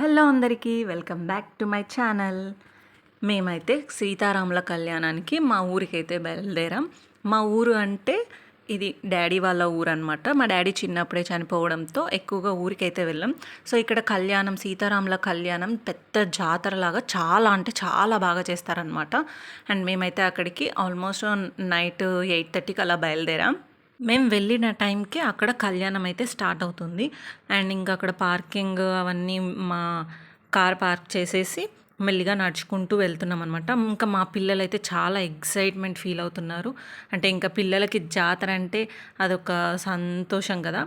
Hello అందరికీ welcome back to my channel. మేమైతే సీతారాముల కళ్యాణానికి మా ఊరికైతే బయలుదేరాం. మా ఊరు అంటే ఇది డాడీ వాళ్ళ ఊరు అనమాట మా డాడీ చిన్నప్పుడే చనిపోవడంతో ఎక్కువగా ఊరికైతే వెళ్ళాం. సో ఇక్కడ కళ్యాణం సీతారాముల కళ్యాణం పెద్ద జాతరలాగా చాలా అంటే చాలా బాగా చేస్తారనమాట అండ్ మేమైతే అక్కడికి ఆల్మోస్ట్ నైట్ ఎయిట్ థర్టీకి అలా బయలుదేరాం. మేము వెళ్ళిన టైంకి అక్కడ కళ్యాణం అయితే స్టార్ట్ అవుతుంది. అండ్ ఇంకా అక్కడ పార్కింగ్ అవన్నీ మా కార్ పార్క్ చేసేసి మెల్లిగా నడుచుకుంటూ వెళ్తున్నాం అనమాట ఇంకా మా పిల్లలు అయితే చాలా ఎక్సైట్మెంట్ ఫీల్ అవుతున్నారు. అంటే ఇంకా పిల్లలకి జాతర అంటే అదొక సంతోషం కదా.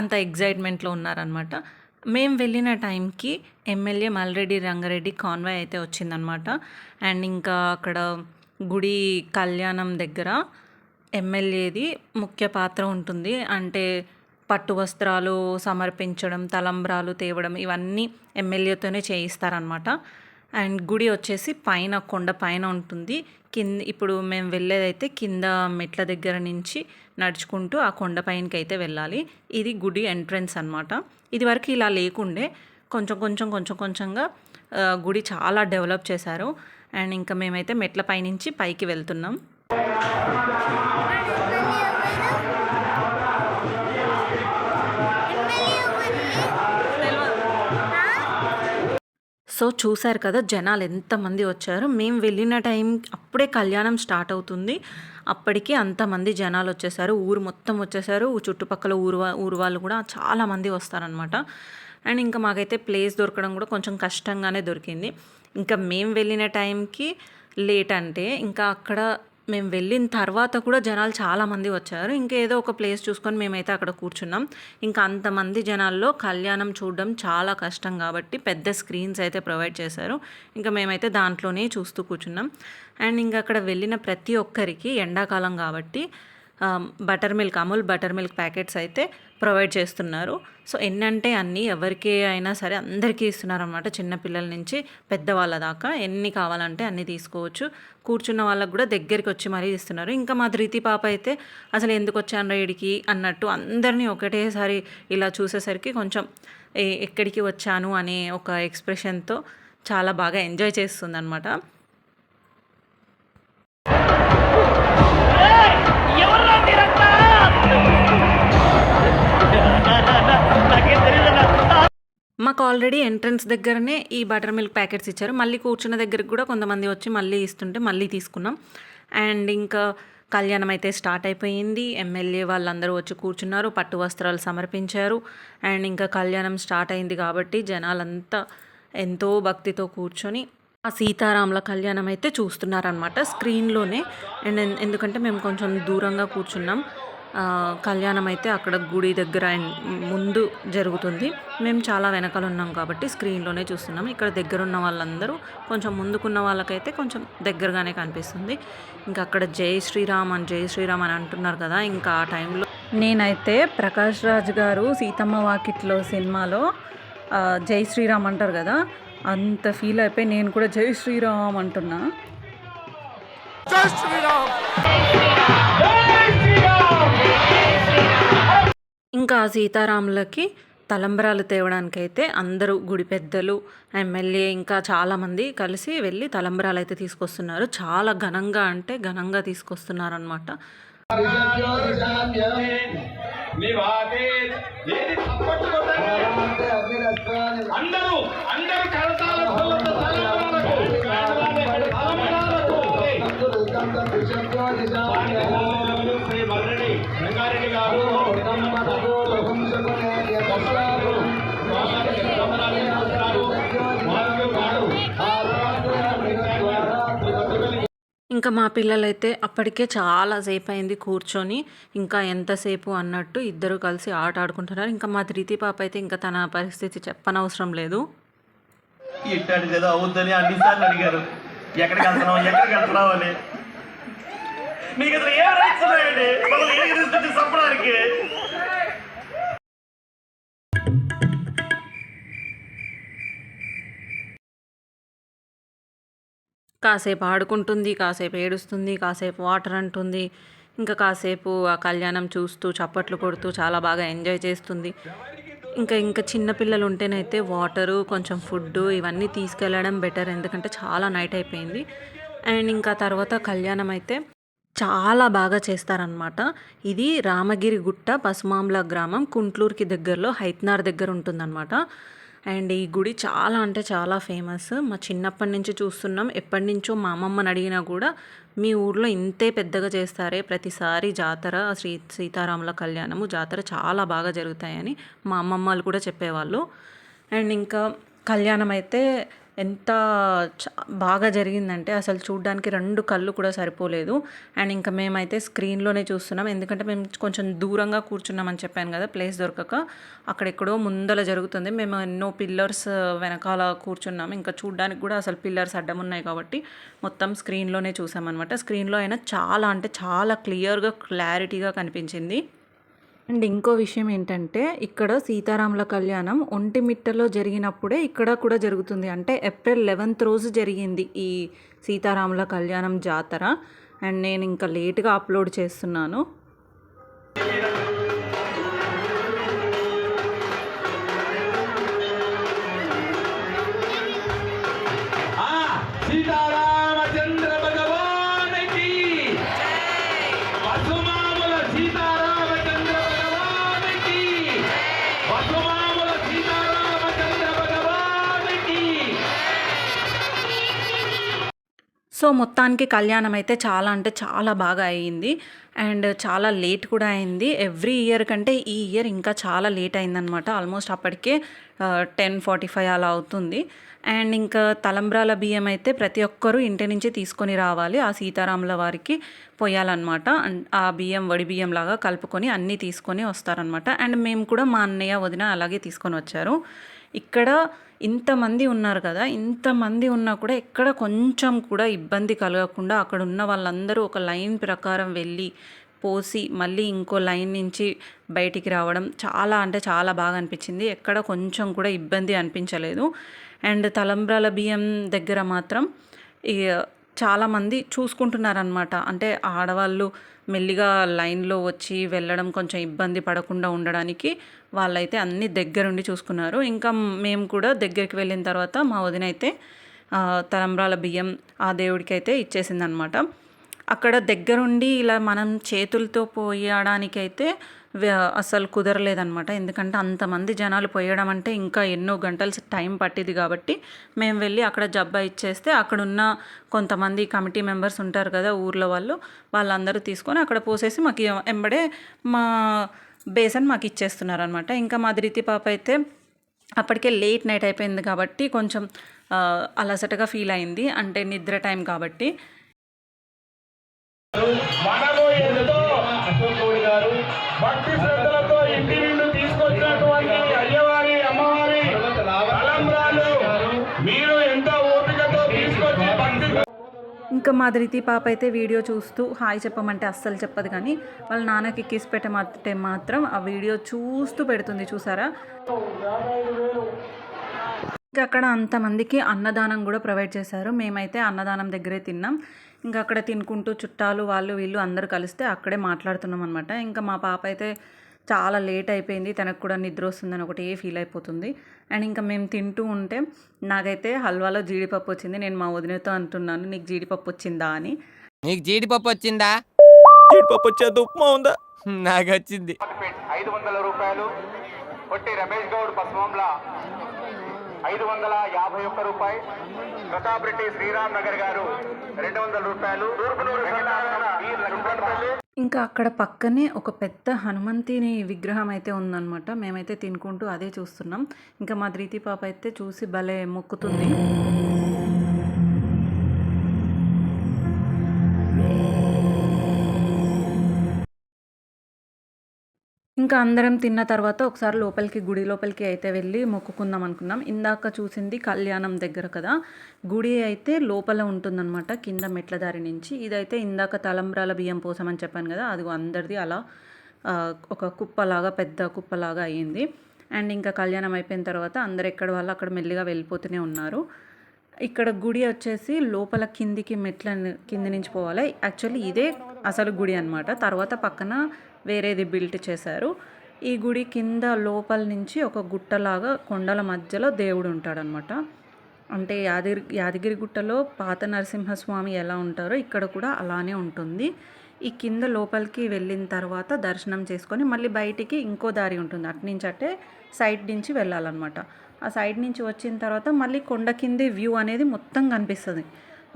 అంత ఎగ్జైట్మెంట్లో ఉన్నారనమాట మేము వెళ్ళిన టైంకి ఎమ్మెల్యే మల్రెడ్డి రంగారెడ్డి కాన్వాయ్ అయితే వచ్చిందనమాట అండ్ ఇంకా అక్కడ గుడి కళ్యాణం దగ్గర ఎమ్మెల్యేది ముఖ్య పాత్ర ఉంటుంది. అంటే పట్టు వస్త్రాలు సమర్పించడం తలంబ్రాలు తేవడం ఇవన్నీ ఎమ్మెల్యేతోనే చేయిస్తారనమాట అండ్ గుడి వచ్చేసి పైన కొండ పైన ఉంటుంది. కింద ఇప్పుడు మేము వెళ్ళేదైతే కింద మెట్ల దగ్గర నుంచి నడుచుకుంటూ ఆ కొండ పైనకి అయితే వెళ్ళాలి. ఇది గుడి ఎంట్రన్స్ అనమాట ఇది వరకు ఇలా లేకుండే కొంచెం కొంచెం కొంచెం కొంచెంగా గుడి చాలా డెవలప్ చేశారు. అండ్ ఇంకా మేమైతే మెట్ల పైనుంచి పైకి వెళ్తున్నాం. సో చూశారు కదా జనాలు ఎంతమంది వచ్చారు. మేము వెళ్ళిన టైం అప్పుడే కళ్యాణం స్టార్ట్ అవుతుంది. అప్పటికి అంతమంది జనాలు వచ్చేసారు. ఊరు మొత్తం వచ్చేసారు. చుట్టుపక్కల ఊరు ఊరు వాళ్ళు కూడా చాలామంది వస్తారనమాట అండ్ ఇంకా మాకైతే ప్లేస్ దొరకడం కూడా కొంచెం కష్టంగానే దొరికింది. ఇంకా మేము వెళ్ళిన టైంకి లేట్ అంటే ఇంకా అక్కడ మేము వెళ్ళిన తర్వాత కూడా జనాలు చాలామంది వచ్చారు. ఇంకా ఏదో ఒక ప్లేస్ చూసుకొని మేమైతే అక్కడ కూర్చున్నాం. ఇంకా అంతమంది జనాల్లో కళ్యాణం చూడడం చాలా కష్టం కాబట్టి పెద్ద స్క్రీన్స్ అయితే ప్రొవైడ్ చేశారు. ఇంకా మేమైతే దాంట్లోనే చూస్తూ కూర్చున్నాం. అండ్ ఇంకా అక్కడ వెళ్ళిన ప్రతి ఒక్కరికి ఎండాకాలం కాబట్టి butter milk Amul butter milk packets అయితే ప్రొవైడ్ చేస్తున్నారు. సో ఎన్నంటే అన్నీ ఎవరికి అయినా సరే అందరికీ ఇస్తున్నారు అనమాట చిన్నపిల్లల నుంచి పెద్దవాళ్ళ దాకా. ఎన్ని కావాలంటే అన్నీ తీసుకోవచ్చు. కూర్చున్న వాళ్ళకు కూడా దగ్గరికి వచ్చి మరీ ఇస్తున్నారు. ఇంకా మా ధృతి పాప అయితే అసలు ఎందుకు వచ్చాను రేడికి అన్నట్టు అందరినీ ఒకటేసారి ఇలా చూసేసరికి కొంచెం ఎక్కడికి వచ్చాను అనే ఒక ఎక్స్ప్రెషన్తో చాలా బాగా ఎంజాయ్ చేస్తుంది అనమాట మాకు ఆల్రెడీ ఎంట్రన్స్ దగ్గరనే ఈ బటర్ మిల్క్ ప్యాకెట్స్ ఇచ్చారు. మళ్ళీ కూర్చున్న దగ్గరికి కూడా కొంతమంది వచ్చి మళ్ళీ ఇస్తుంటే మళ్ళీ తీసుకున్నాం. అండ్ ఇంకా కళ్యాణం అయితే స్టార్ట్ అయిపోయింది. ఎమ్మెల్యే వాళ్ళందరూ వచ్చి కూర్చున్నారు. పట్టు వస్త్రాలు సమర్పించారు. అండ్ ఇంకా కళ్యాణం స్టార్ట్ అయింది కాబట్టి జనాలంతా ఎంతో భక్తితో కూర్చొని ఆ సీతారాముల కళ్యాణం అయితే చూస్తున్నారనమాట స్క్రీన్లోనే. అండ్ ఎందుకంటే మేము కొంచెం దూరంగా కూర్చున్నాం. కళ్యాణం అయితే అక్కడ గుడి దగ్గర ముందు జరుగుతుంది. మేము చాలా వెనకాల ఉన్నాం కాబట్టి స్క్రీన్లోనే చూస్తున్నాం. ఇక్కడ దగ్గర ఉన్న వాళ్ళందరూ కొంచెం ముందుకున్న వాళ్ళకైతే కొంచెం దగ్గరగానే కనిపిస్తుంది. ఇంకా అక్కడ జై శ్రీరామ్ అని జై శ్రీరామ్ అని అంటున్నారు కదా ఇంకా ఆ టైంలో నేనైతే ప్రకాష్ రాజ్ గారు సీతమ్మ వాకిట్లో సినిమాలో జై శ్రీరామ్ అంటారు కదా అంత ఫీల్ అయిపోయి నేను కూడా జై శ్రీరామ్ అంటున్నా. జై శ్రీరామ్! ఇంకా సీతారాములకి తలంబరాలు తేవడానికైతే అందరూ గుడి పెద్దలు ఎమ్మెల్యే ఇంకా చాలామంది కలిసి వెళ్ళి తలంబరాలు అయితే తీసుకొస్తున్నారు. చాలా ఘనంగా అంటే ఘనంగా తీసుకొస్తున్నారు అనమాట అందరూ అందరూ ఇంకా మా పిల్లలైతే అప్పటికే చాలా సేపు అయింది కూర్చొని ఇంకా ఎంతసేపు అన్నట్టు ఇద్దరు కలిసి ఆట ఆడుకుంటున్నారు ఇంకా మా ధృతి పాప అయితే ఇంకా తన పరిస్థితి చెప్పనవసరం లేదు. ఇట్టాడు కదా అవుద్దని అన్నిసార్లు అడిగారు. ఎక్కడికి వెళ్తున్నావు? ఎక్కడికి వెళ్తున్నావు అని. మీకు అసలు రైట్స్ ఉన్నాయండి? మమ్మల్ని ఏ కాసేపు ఆడుకుంటుంది కాసేపు ఏడుస్తుంది కాసేపు వాటర్ అంటుంది ఇంకా కాసేపు ఆ కళ్యాణం చూస్తూ చప్పట్లు కొడుతూ చాలా బాగా ఎంజాయ్ చేస్తుంది. ఇంకా ఇంకా చిన్నపిల్లలు ఉంటేనైతే వాటరు కొంచెం ఫుడ్ ఇవన్నీ తీసుకెళ్ళడం బెటర్ ఎందుకంటే చాలా నైట్ అయిపోయింది. అండ్ ఇంకా తర్వాత కళ్యాణం అయితే చాలా బాగా చేస్తారనమాట ఇది రామగిరి గుట్ట పసుమాంల గ్రామం కుంట్లూరుకి దగ్గరలో హైత్నార్ దగ్గర ఉంటుందన్నమాట. అండ్ ఈ గుడి చాలా అంటే చాలా ఫేమస్. మా చిన్నప్పటి నుంచి చూస్తున్నాం. ఎప్పటి నుంచో మా అమ్మమ్మని అడిగినా కూడా మీ ఊర్లో ఇంతే పెద్దగా చేస్తారే ప్రతిసారి జాతర శ్రీ సీతారాముల కళ్యాణము జాతర చాలా బాగా జరుగుతాయని మా అమ్మమ్మ వాళ్ళు కూడా చెప్పేవాళ్ళు. అండ్ ఇంకా కళ్యాణం అయితే ఎంత బాగా జరిగిందంటే అసలు చూడడానికి రెండు కళ్ళు కూడా సరిపోలేదు. అండ్ ఇంకా మేమైతే స్క్రీన్లోనే చూస్తున్నాం. ఎందుకంటే మేము కొంచెం దూరంగా కూర్చున్నామని చెప్పాను కదా ప్లేస్ దొరకక. అక్కడెక్కడో ముందల జరుగుతుంది. మేము ఎన్నో పిల్లర్స్ వెనకాల కూర్చున్నాం. ఇంకా చూడడానికి కూడా అసలు పిల్లర్స్ అడ్డం ఉన్నాయి కాబట్టి మొత్తం స్క్రీన్లోనే చూసామన్నమాట. స్క్రీన్లో అయినా చాలా అంటే చాలా క్లియర్గా క్లారిటీగా కనిపించింది. అండ్ ఇంకో విషయం ఏంటంటే ఇక్కడ సీతారాముల కళ్యాణం ఒంటిమిట్టలో జరిగినప్పుడే ఇక్కడ కూడా జరుగుతుంది. అంటే ఏప్రిల్ లెవెన్త్ రోజు జరిగింది ఈ సీతారాముల కళ్యాణం జాతర. అండ్ నేను ఇంకా లేట్గా అప్లోడ్ చేస్తున్నాను. సో మొత్తానికి కళ్యాణం అయితే చాలా అంటే చాలా బాగా అయ్యింది. అండ్ చాలా లేట్ కూడా అయింది. ఎవ్రీ ఇయర్ కంటే ఈ ఇయర్ ఇంకా చాలా లేట్ అయిందనమాట ఆల్మోస్ట్ అప్పటికే టెన్ ఫార్టీ ఫైవ్ అలా అవుతుంది. అండ్ ఇంకా తలంబ్రాల బియ్యం అయితే ప్రతి ఒక్కరూ ఇంటి నుంచి తీసుకొని రావాలి. ఆ సీతారాముల వారికి పోయాలన్నమాట. ఆ బియ్యం వడి బియ్యం లాగా కలుపుకొని అన్నీ తీసుకొని వస్తారనమాట అండ్ మేము కూడా మా అన్నయ్య వదిన అలాగే తీసుకొని వచ్చారు. ఇక్కడ ఇంతమంది ఉన్నారు కదా ఇంతమంది ఉన్నా కూడా ఎక్కడ కొంచెం కూడా ఇబ్బంది కలగకుండా అక్కడ ఉన్న వాళ్ళందరూ ఒక లైన్ ప్రకారం వెళ్ళి పోసి మళ్ళీ ఇంకో లైన్ నుంచి బయటికి రావడం చాలా అంటే చాలా బాగా అనిపించింది. ఎక్కడ కొంచెం కూడా ఇబ్బంది అనిపించలేదు. అండ్ తలంబ్రాల బియ్యం దగ్గర మాత్రం చాలామంది చూసుకుంటున్నారనమాట అంటే ఆడవాళ్ళు మెల్లిగా లైన్లో వచ్చి వెళ్ళడం కొంచెం ఇబ్బంది పడకుండా ఉండడానికి వాళ్ళైతే అన్ని దగ్గరుండి చూసుకున్నారు. ఇంకా మేము కూడా దగ్గరికి వెళ్ళిన తర్వాత మా వదిన అయితే తలంబ్రాల బియ్యం ఆ దేవుడికి అయితే ఇచ్చేసిందనమాట. అక్కడ దగ్గరుండి ఇలా మనం చేతులతో పోయడానికైతే అసలు కుదరలేదనమాట ఎందుకంటే అంతమంది జనాలు పోయడం అంటే ఇంకా ఎన్నో గంటలు టైం పట్టింది కాబట్టి మేము వెళ్ళి అక్కడ జబ్బా ఇచ్చేస్తే అక్కడున్న కొంతమంది కమిటీ మెంబర్స్ ఉంటారు కదా ఊర్లో వాళ్ళు వాళ్ళందరూ తీసుకొని అక్కడ పోసేసి మాకు ఎంబడే మా బేసన్ మాకు ఇచ్చేస్తున్నారు అనమాట ఇంకా మా ధృతి పాప అయితే అప్పటికే లేట్ నైట్ అయిపోయింది కాబట్టి కొంచెం అలసటగా ఫీల్ అయింది. అంటే నిద్ర టైం కాబట్టి మనము ఎంతో అశోక్ గౌడ్ గారు భక్తి శ్రద్ధలతో ఇంటి నుండి తీసుకొచ్చినటువంటి అయ్యవారి అమ్మవారి తలంబ్రాలు మీరు ఎంతో ఓపికతో తీసుకొచ్చి భక్తి ఇంకా మా ధృతి పాప అయితే వీడియో చూస్తూ హాయ్ చెప్పమంటే అస్సలు చెప్పదు కానీ వాళ్ళ నాన్నకి కిస్ పెట్టమంటే మాత్రం ఆ వీడియో చూస్తూ పెడుతుంది చూసారా? ఇంకా అక్కడ అంతమందికి అన్నదానం కూడా ప్రొవైడ్ చేశారు. మేమైతే అన్నదానం దగ్గరే తిన్నాం. ఇంకా అక్కడ తినుకుంటూ చుట్టాలు వాళ్ళు వీళ్ళు అందరూ కలిస్తే అక్కడే మాట్లాడుతున్నాం అనమాట ఇంకా మా పాప అయితే చాలా లేట్ అయిపోయింది. తనకు కూడా నిద్ర వస్తుందని ఒకటే ఫీల్ అయిపోతుంది. అండ్ ఇంకా మేము తింటూ ఉంటే నాకైతే హల్వాలో జీడిపప్పు వచ్చింది. నేను మా వదినతో అంటున్నాను నీకు జీడిపప్పు వచ్చిందా? అని. నీకు జీడిపప్పు వచ్చిందా? జీడిపప్పు వచ్చేది ఉప్మా ఉందా? నాకు వచ్చింది. ఐదు వందల రూపాయలు. రమేష్ గౌడ్ ఐదు వందల యాభై ఒక్క రూపాయి. ప్రతాప్ రెడ్డి శ్రీరామ్ నగర్ గారు రెండు వందల రూపాయలు. తూర్పునూరు ఇంకా అక్కడ పక్కనే ఒక పెద్ద హనుమంతిని విగ్రహం అయితే ఉందన్నమాట. మేమైతే తినుకుంటూ అదే చూస్తున్నాం. ఇంకా మా ధృతి పాప అయితే చూసి భలే మొక్కుతుంది. ఇంకా అందరం తిన్న తర్వాత ఒకసారి లోపలికి గుడి లోపలికి అయితే వెళ్ళి మొక్కుకుందాం అనుకున్నాం. ఇందాక చూసింది కళ్యాణం దగ్గర కదా. గుడి అయితే లోపల ఉంటుందన్నమాట కింద మెట్ల దారి నుంచి. ఇదైతే ఇందాక తలంబ్రాల బియ్యం పోసామని చెప్పాను కదా అది అందరిది అలా ఒక కుప్పలాగా పెద్ద కుప్పలాగా అయ్యింది. అండ్ ఇంకా కళ్యాణం అయిపోయిన తర్వాత అందరు ఎక్కడ వాళ్ళు అక్కడ మెల్లిగా వెళ్ళిపోతూనే ఉన్నారు. ఇక్కడ గుడి వచ్చేసి లోపల కిందికి మెట్ల కింది నుంచి పోవాలి. యాక్చువల్లీ ఇదే అసలు గుడి అనమాట తర్వాత పక్కన వేరేది బిల్ట్ చేశారు. ఈ గుడి కింద లోపల నుంచి ఒక గుట్టలాగా కొండల మధ్యలో దేవుడు ఉంటాడనమాట అంటే యాదగిరి యాదగిరి గుట్టలో పాత నరసింహస్వామి ఎలా ఉంటారో ఇక్కడ కూడా అలానే ఉంటుంది. ఈ కింద లోపలికి వెళ్ళిన తర్వాత దర్శనం చేసుకొని మళ్ళీ బయటికి ఇంకో దారి ఉంటుంది. అటు నుంచి అంటే సైడ్ నుంచి వెళ్ళాలన్నమాట. ఆ సైడ్ నుంచి వచ్చిన తర్వాత మళ్ళీ కొండ కింది వ్యూ అనేది మొత్తం కనిపిస్తుంది.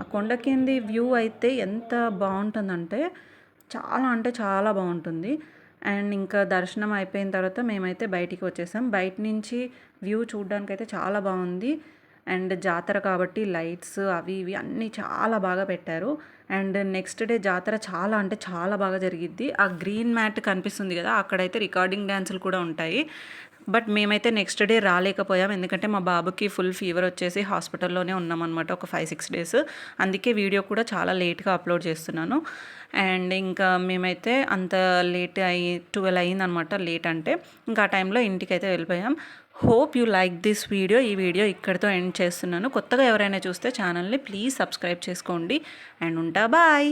ఆ కొండ కింది వ్యూ అయితే ఎంత బాగుంటుందంటే చాలా అంటే చాలా బాగుంటుంది. అండ్ ఇంకా దర్శనం అయిపోయిన తర్వాత మేమైతే బయటికి వచ్చేసాం. బయట నుంచి వ్యూ చూడడానికైతే చాలా బాగుంది. అండ్ జాతర కాబట్టి లైట్స్ అవి ఇవి అన్నీ చాలా బాగా పెట్టారు. అండ్ నెక్స్ట్ డే జాతర చాలా అంటే చాలా బాగా జరిగిద్ది. ఆ గ్రీన్ మ్యాట్ కనిపిస్తుంది కదా అక్కడైతే రికార్డింగ్ డ్యాన్సులు కూడా ఉంటాయి. బట్ మేమైతే నెక్స్ట్ డే రాలేకపోయాం. ఎందుకంటే మా బాబుకి ఫుల్ ఫీవర్ వచ్చేసి హాస్పిటల్లోనే ఉన్నామన్నమాట ఒక ఫైవ్ సిక్స్ డేస్. అందుకే వీడియో కూడా చాలా లేట్గా అప్లోడ్ చేస్తున్నాను. అండ్ ఇంకా మేమైతే అంత లేట్ అయ్యి ట్వెల్వ్ అయ్యిందనమాట లేట్ అంటే. ఇంకా ఆ టైంలో ఇంటికి అయితే వెళ్ళిపోయాం. Hope you like this video. ఈ వీడియో ఇక్కడితో ఎండ్ చేస్తున్నాను. కొత్తగా ఎవరైనా చూస్తే ఛానల్ని ప్లీజ్ సబ్స్క్రైబ్ చేసుకోండి. అండ్ ఉంటా బాయ్!